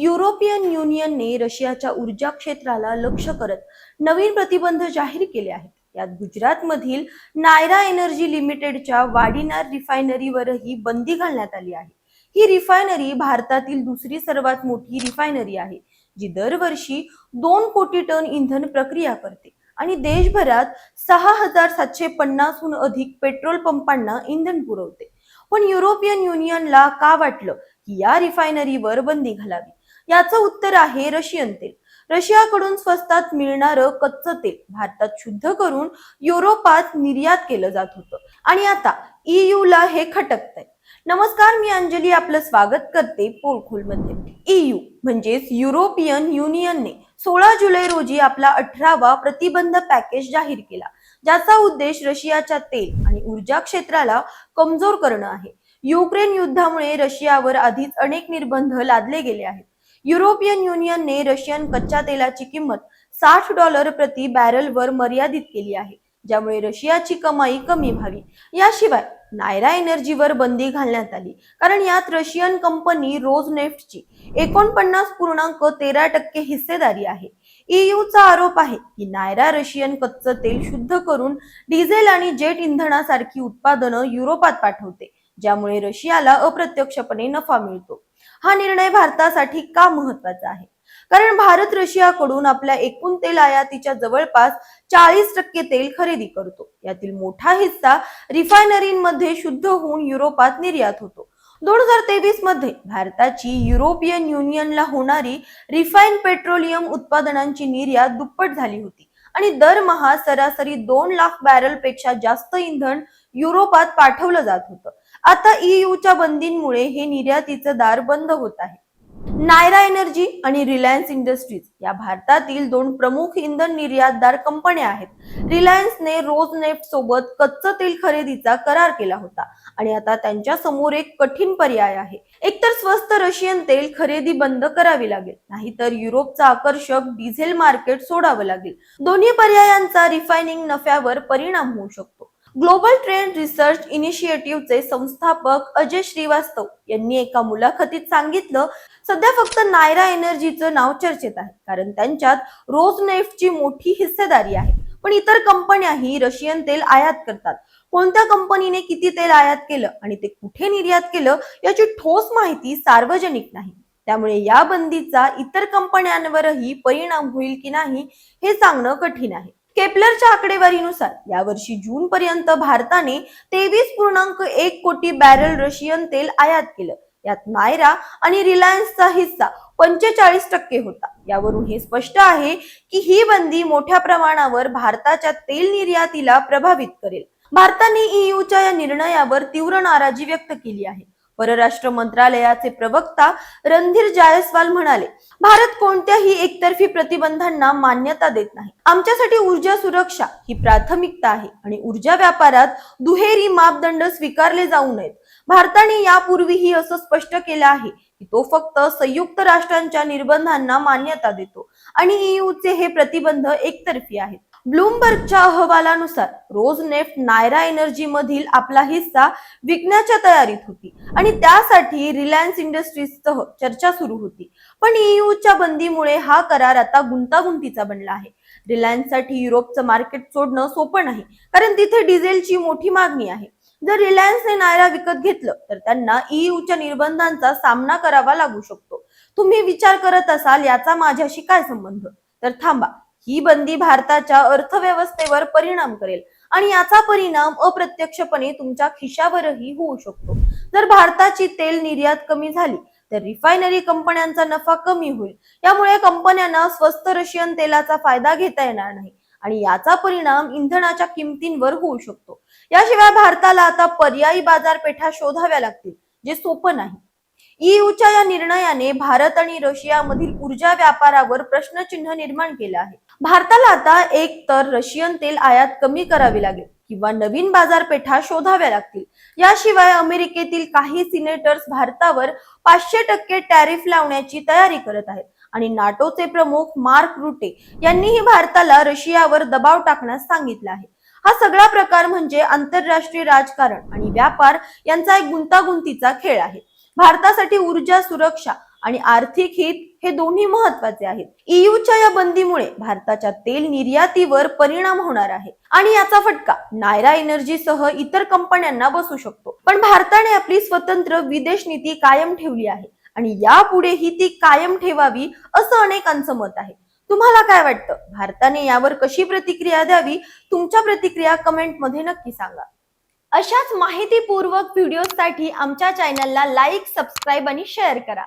European युनियनने रशियाच्या ऊर्जा क्षेत्राला लक्ष करत नवीन प्रतिबंध जाहीर केले आहेत. यात गुजरातमधील नायरा एनर्जी लिमिटेडच्या वाडीनार रिफायनरीवरही बंदी घालण्यात आली आहे. ही रिफायनरी भारतातील दुसरी सर्वात मोठी रिफायनरी आहे जी दरवर्षी दोन कोटी टन इंधन प्रक्रिया करते आणि देशभरात सहा हजार सातशे पन्नासहून अधिक पेट्रोल पंपांना इंधन पुरवते. पण युरोपियन युनियनला का वाटलं की या रिफायनरीवर बंदी घालावी? याचं उत्तर आहे रशियन तेल. रशियाकडून स्वस्तात मिळणारं कच्चं तेल भारतात शुद्ध करून युरोपात निर्यात केलं जात होतं. आणि आता ईयूला ला हे खटकतंय. नमस्कार मी अंजली आपलं स्वागत करते पोलखोलमध्ये. ईयू म्हणजेच युरोपियन युनियनने सोळा जुलै रोजी आपला अठरावा प्रतिबंध पॅकेज जाहीर केला ज्याचा उद्देश रशियाच्या तेल आणि ऊर्जा क्षेत्राला कमजोर करणं आहे. युक्रेन युद्धामुळे रशियावर आधीच अनेक निर्बंध लादले गेले आहेत. युरोपियन युनियनने रशियन कच्च्या तेलाची किंमत साठ डॉलर प्रति बॅरलवर मर्यादित केली आहे ज्यामुळे रशियाची कमाई कमी व्हावी. याशिवाय नायरा एनर्जीवर बंदी घालण्यात आली कारण यात रशियन कंपनी रोज नेफ्टची एकोणपन्नास पूर्णांक तेरा टक्के हिस्सेदारी आहे. ईयूचा आरोप आहे की नायरा रशियन कच्चं तेल शुद्ध करून डिझेल आणि जेट इंधनासारखी उत्पादनं युरोपात पाठवते ज्यामुळे रशियाला अप्रत्यक्षपणे नफा मिळतो. हा निर्णय भारतासाठी का महत्त्वाचा आहे? कारण भारत रशियाकडून आपल्या एकूण तेल आयातीच्या जवळपास चाळीस टक्के तेल खरेदी करतो. यातील मोठा हिस्सा रिफायनरीमध्ये शुद्ध होऊन युरोपात निर्यात होतो. दोन हजार तेवीसमध्ये भारताची युरोपियन युनियनला होणारी रिफाईन पेट्रोलियम उत्पादनांची निर्यात दुप्पट झाली होती. आणि दरमहा सरासरी दोन लाख बॅरलपेक्षा जास्त इंधन युरोपात पाठवलं जात होतं. आता ईयूच्या बंदींमुळे हे निर्यातीचं दार बंद होत आहे. नायरा एनर्जी आणि रिलायन्स इंडस्ट्रीज या भारतातील दोन प्रमुख इंधन निर्यातदार कंपन्या आहेत. रिलायन्सने रोज नेफ्ट सोबत कच्चं तेल खरेदीचा करार केला होता आणि आता त्यांच्यासमोर एक कठीण पर्याय आहे. एकतर स्वस्त रशियन तेल खरेदी बंद करावी लागेल नाहीतर युरोपचा आकर्षक डिझेल मार्केट सोडावं लागेल. दोन्ही पर्यायांचा रिफायनिंग नफ्यावर परिणाम होऊ शकतो. ग्लोबल ट्रेंड रिसर्च इनिशिएटिव्हचे संस्थापक अजय श्रीवास्तव यांनी एका मुलाखतीत सांगितलं सध्या फक्त नायरा एनर्जीचं नाव चर्चेत आहे कारण त्यांच्यात रोज नेफ्टची मोठी हिस्सेदारी आहे. पण इतर कंपन्याही रशियन तेल आयात करतात. कोणत्या कंपनीने किती तेल आयात केलं आणि ते कुठे निर्यात केलं याची ठोस माहिती सार्वजनिक नाही. त्यामुळे या बंदीचा इतर कंपन्यांवरही परिणाम होईल की नाही हे सांगणं कठीण आहे. केपलरच्या आकडेवारीनुसार यावर्षी जून पर्यंत भारताने तेवीस पूर्णांक एक कोटी बॅरल रशियन तेल आयात केलं. यात नायरा आणि रिलायन्सचा हिस्सा पंचेचाळीस टक्के होता. यावरून हे स्पष्ट आहे की ही बंदी मोठ्या प्रमाणावर भारताच्या तेल निर्यातीला प्रभावित करेल. भारताने ईयूच्या या निर्णयावर तीव्र नाराजी व्यक्त केली आहे. परराष्ट्र मंत्रालयाचे प्रवक्ता रणधीर जायस्वाल म्हणाले भारत कोणत्याही एकतर्फी प्रतिबंधांना मान्यता देत नाही. आमच्यासाठी ऊर्जा सुरक्षा ही प्राथमिकता आहे आणि ऊर्जा व्यापारात दुहेरी मापदंड स्वीकारले जाऊ नयेत. भारताने यापूर्वीही असं स्पष्ट केलं आहे की तो फक्त संयुक्त राष्ट्रांच्या निर्बंधांना मान्यता देतो आणि ईयूचे हे प्रतिबंध एकतर्फी आहेत. ब्लूमबर्गच्या अहवालानुसार रोज नेफ्ट नायरा एनर्जी मधील आपला हिस्सा विकण्याच्या तयारीत होती. आणि त्यासाठी रिलायन्स इंडस्ट्रीजसह चर्चा सुरू होती. पण ईयूच्या बंदीमुळे हा करार आता गुंतागुंतीचा बनला आहे. रिलायन्ससाठी युरोपचं मार्केट सोडणं सोपं नाही कारण तिथे डिझेलची मोठी मागणी आहे. जर रिलायन्सने नायरा विकत घेतलं तर त्यांना ईयूच्या निर्बंधांचा सामना करावा लागू शकतो. तुम्ही विचार करत असाल याचा माझ्याशी काय संबंध? तर थांबा ही बंदी भारताच्या अर्थव्यवस्थेवर परिणाम करेल आणि याचा परिणाम अप्रत्यक्षपणे तुमच्या खिशावरही होऊ शकतो. जर भारताची तेल निर्यात कमी झाली तर रिफायनरी कंपन्यांचा नफा कमी होईल. यामुळे कंपन्यांना स्वस्त रशियन तेलाचा फायदा घेता येणार नाही आणि याचा परिणाम इंधनाच्या किमतींवर होऊ शकतो. याशिवाय भारताला आता पर्यायी बाजारपेठा शोधाव्या लागतील जे सोपं नाही. ईयूच्या या निर्णयाने भारत आणि रशियामधील ऊर्जा व्यापारावर प्रश्नचिन्ह निर्माण केलं आहे. भारताला आता एक तर रशियन तेल आयात कमी करावी लागेल. किंवा नवीन बाजारपेठा शोधाव्या लागतील. याशिवाय अमेरिकेतील काही सिनेटर्स भारतावर पाचशे टक्के टॅरिफ लावण्याची तयारी करत आहेत. आणि नाटोचे प्रमुख मार्क रुटे यांनीही भारताला रशियावर दबाव टाकण्यास सांगितलं आहे. हा सगळा प्रकार म्हणजे आंतरराष्ट्रीय राजकारण आणि व्यापार यांचा एक गुंतागुंतीचा खेळ आहे. भारतासाठी ऊर्जा सुरक्षा आणि आर्थिक हित हे दोन्ही महत्त्वाचे आहेत. ईयूच्या या बंदीमुळे भारताच्या तेल निर्यातीवर परिणाम होणार आहे. आणि याचा फटका नायरा एनर्जी सह इतर कंपन्यांना बसू शकतो. पण भारताने आपली स्वतंत्र विदेश नीती कायम ठेवली आहे. आणि यापुढेही ती कायम ठेवावी असं अनेकांचं मत आहे. तुम्हाला काय वाटतं? भारताने यावर कशी प्रतिक्रिया द्यावी? तुमच्या प्रतिक्रिया कमेंटमध्ये नक्की सांगा. अशाच माहितीपूर्वक व्हिडिओसाठी आमच्या चॅनलला लाईक सबस्क्राईब आणि शेअर करा.